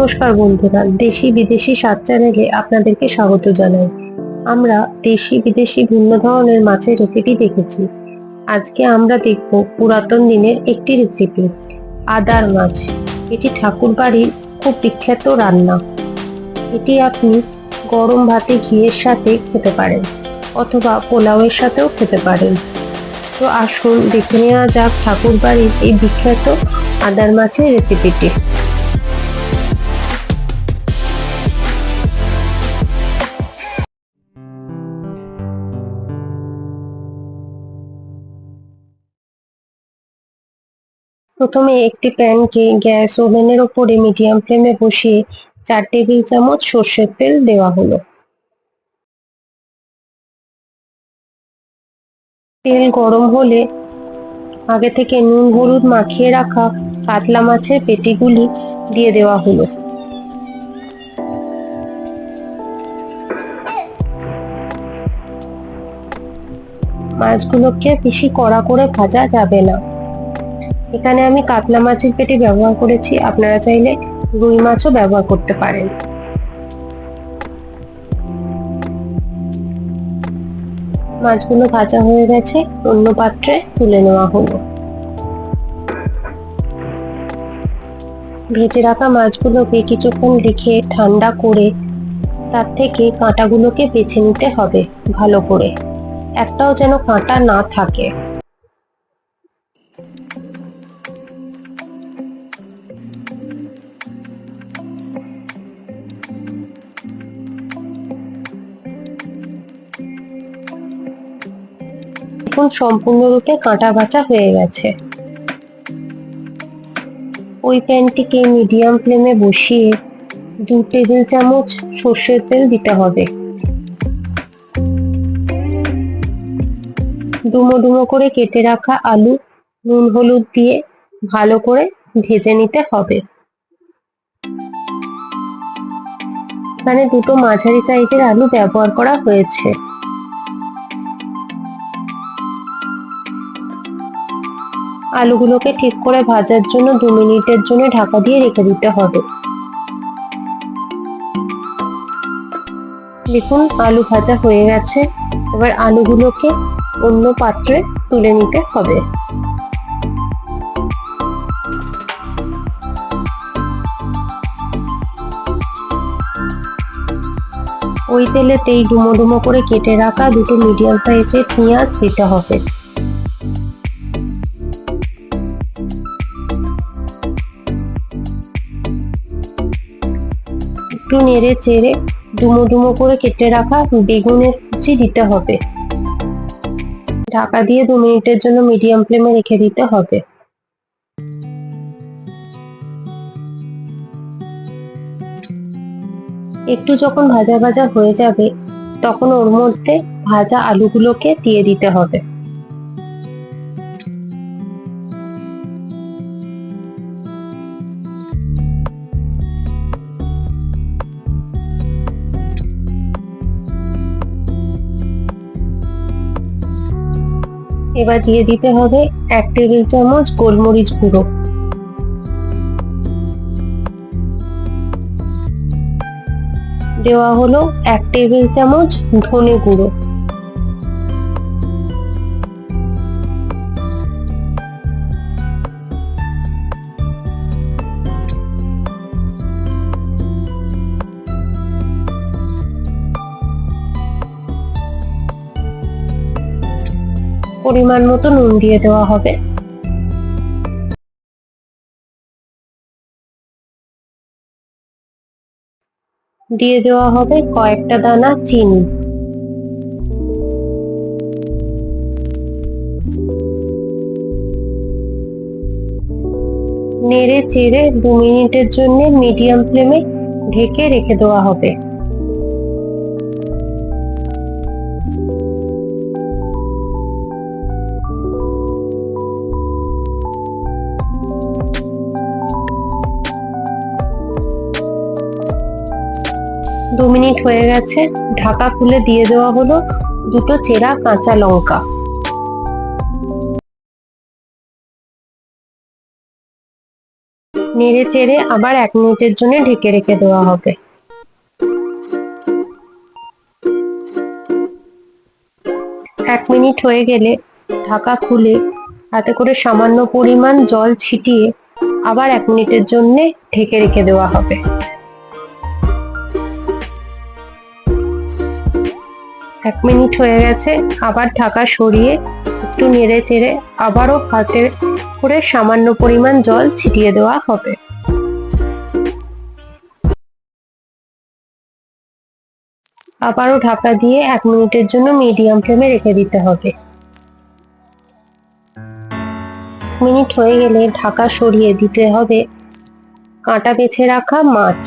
নমস্কার বন্ধুরা, দেশি বিদেশি স্বাদ চ্যানেলে আপনাদেরকে স্বাগত জানাই। আমরা দেশি বিদেশি ভিন্ন ধরনের মাছের রেসিপি দেখেছি। আজকে আমরা দেখব পুরাতন দিনের একটি রেসিপি আদার মাছ। এটি ঠাকুর বাড়ির খুব বিখ্যাত রান্না। এটি আপনি গরম ভাতে ঘিয়ের সাথে খেতে পারেন, অথবা পোলাওয়ের সাথেও খেতে পারেন। তো আসুন দেখে নেওয়া যাক ঠাকুর বাড়ির এই বিখ্যাত আদার মাছের রেসিপিটি প্রথমে একটি প্যানকে গ্যাস ওভেনের ওপরে মিডিয়াম ফ্লেমে বসিয়ে চার টেবিল চামচ সর্ষের তেল দেওয়া হলো। তেল গরম হলে আগে থেকে নুন, হলুদ মাখিয়ে রাখা কাতলা মাছের পেটিগুলি দিয়ে দেওয়া হলো। মাছগুলোকে বেশি কড়া করে ভাজা যাবে না। এখানে আমি কাতলা মাছের পেটি ব্যবহার করেছি। আপনারা চাইলে রুই মাছও ব্যবহার করতে পারেন। মাছগুলো ভাজা হয়ে গেছে। অন্য পাত্রে তুলে নেওয়া হলো। ভেজে রাখা মাছগুলোকে কিছুক্ষণ রেখে ঠান্ডা করে তার থেকে কাঁটাগুলোকে বেছে নিতে হবে ভালো করে। একটাও যেন কাঁটা না থাকে। এখন সম্পূর্ণরূপে কাঁটা বাছা হয়ে গেছে। ওই প্যানটিকে মিডিয়াম ফ্লেমে বসিয়ে দু টেবিল চামচ সর্ষের তেল দিতে হবে। ডুমো ডুমো করে কেটে রাখা আলু, নুন, হলুদ দিয়ে ভালো করে ভেজে নিতে হবে। এখানে দুটো মাঝারি সাইজের আলু ব্যবহার করা হয়েছে। আলুগুলোকে ঠিক করে ভাজার জন্য দু মিনিটের জন্য ঢাকা দিয়ে রেখে দিতে হবে। দেখুন, আলু ভাজা হয়ে গেছে। এবার আলুগুলোকে অন্য পাত্রে তুলে নিতে হবে। ওই তেলেতেই ডুমো ডুমো করে কেটে রাখা দুটো মিডিয়াম সাইজের পেঁয়াজ দিতে হবে। একটু নেড়ে চেড়ে ডুমো ডুমো করে কেটে রাখা বেগুনের কুচি দিতে হবে। ঢাকা দিয়ে দু মিনিটের জন্য মিডিয়াম ফ্লেমে রেখে দিতে হবে। একটু যখন ভাজা ভাজা হয়ে যাবে, তখন ওর মধ্যে ভাজা আলুগুলোকে দিয়ে দিতে হবে। এবার দিয়ে দিতে হবে এক টেবিল চামচ গোলমরিচ গুঁড়ো। দেওয়া হলো এক টেবিল চামচ ধনে গুঁড়ো। পরিমাণ মতো নুন দিয়ে দেওয়া হবে। দিয়ে দেওয়া হবে কয়েকটা দানা চিনি। নেড়ে চেড়ে দু মিনিটের জন্য মিডিয়াম ফ্লেমে ঢেকে রেখে দেওয়া হবে। দু মিনিট হয়ে গেছে, ঢাকা খুলে দিয়ে দেওয়া হলো দুটো চেরা কাঁচা লঙ্কা। নেড়ে চেড়ে আবার এক মিনিটের জন্য ঢেকে রেখে দেওয়া হবে। এক মিনিট হয়ে গেলে ঢাকা খুলে হাতে করে সামান্য পরিমাণ জল ছিটিয়ে আবার এক মিনিটের জন্য ঢেকে রেখে দেওয়া হবে। এক মিনিট হয়ে গেছে, আবার ঢাকা সরিয়ে একটু নেড়ে চেড়ে আবারও হাতে করে সামান্য পরিমাণ জল ছিটিয়ে দেওয়া হবে। আবারও ঢাকা দিয়ে এক মিনিটের জন্য মিডিয়াম ফ্লেমে রেখে দিতে হবে। মিনিট হয়ে গেলে ঢাকা সরিয়ে দিতে হবে কাঁটা বেছে রাখা মাছ।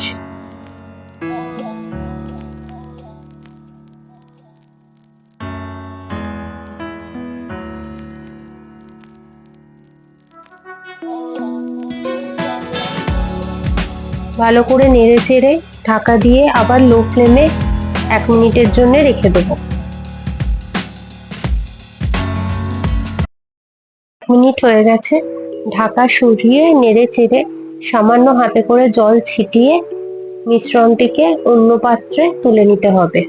ভালো করে নেড়ে চেড়ে ঢাকা দিয়ে আবার লো ফ্লেমে এক মিনিটের জন্য রেখে দেব। মিনিট হয়ে গেছে। ঢাকা সরিয়ে নেড়ে চেড়ে সামান্য হাতে করে জল ছিটিয়ে মিশ্রণটিকে অন্য পাত্রে তুলে নিতে হবে।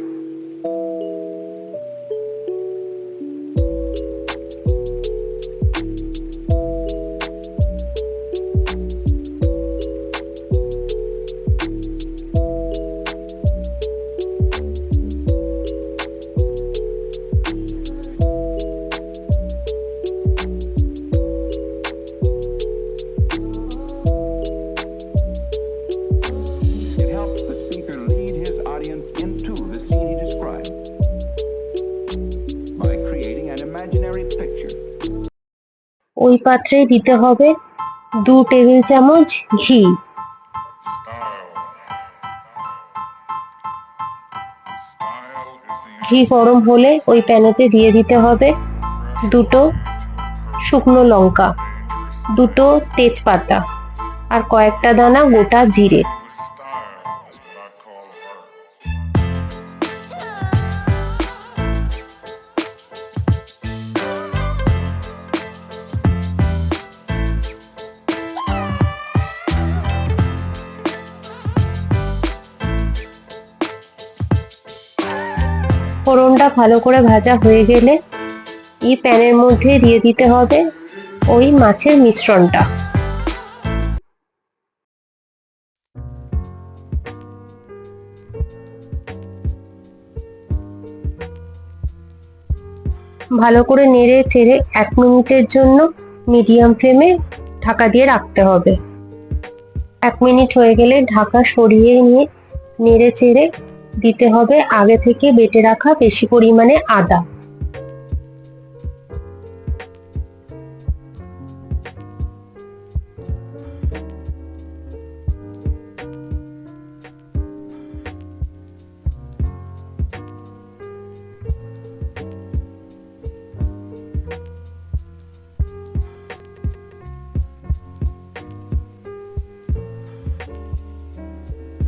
পাত্রে দিতে হবে দু টেবিল চামচ ঘি। ঘি গরম হলে ওই প্যানেতে দিয়ে দিতে হবে দুটো শুকনো লঙ্কা, দুটো তেজপাতা আর কয়েকটা দানা গোটা জিরে। ফোড়নটা ভালো করে ভাজা হয়ে গেলে এই প্যানের মধ্যে দিয়ে দিতে হবে ওই মাছের মিশ্রণটা। ভালো করে নেড়ে চেড়ে এক মিনিটের জন্য মিডিয়াম ফ্লেমে ঢাকা দিয়ে রাখতে হবে। এক মিনিট হয়ে গেলে ঢাকা সরিয়ে নিয়ে নেড়ে চেড়ে দিতে হবে। আগে থেকে বেটে রাখা বেশি পরিমাণে আদা।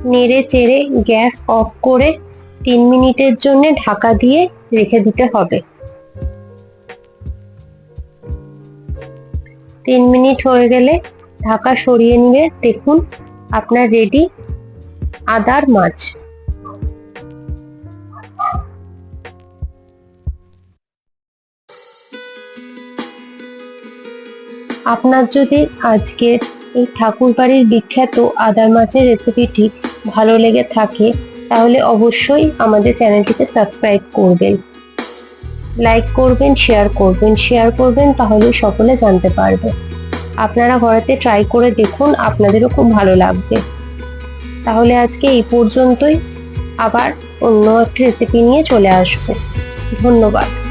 নেড়ে চেড়ে গ্যাস অফ করে তিন মিনিটের জন্য ঢাকা দিয়ে রেখে দিতে হবে। তিন মিনিট হয়ে গেলে ঢাকা সরিয়ে নিয়ে দেখুন আপনার রেডি আদার মাছ। আপনার যদি আজকে এই ঠাকুর বাড়ির বিখ্যাত আদার মাছের রেসিপিটি ভালো লেগে থাকে, তাহলে অবশ্যই আমাদের চ্যানেলটিকে সাবস্ক্রাইব করবেন। লাইক করবেন শেয়ার করবেন শেয়ার করবেন, তাহলে সকলে জানতে পারবে। আপনারা ঘরেতে ট্রাই করে দেখুন, আপনাদেরও খুব ভালো লাগবে। তাহলে আজকে এই পর্যন্তই, আবার অন্য একটা রেসিপি নিয়ে চলে আসব। ধন্যবাদ।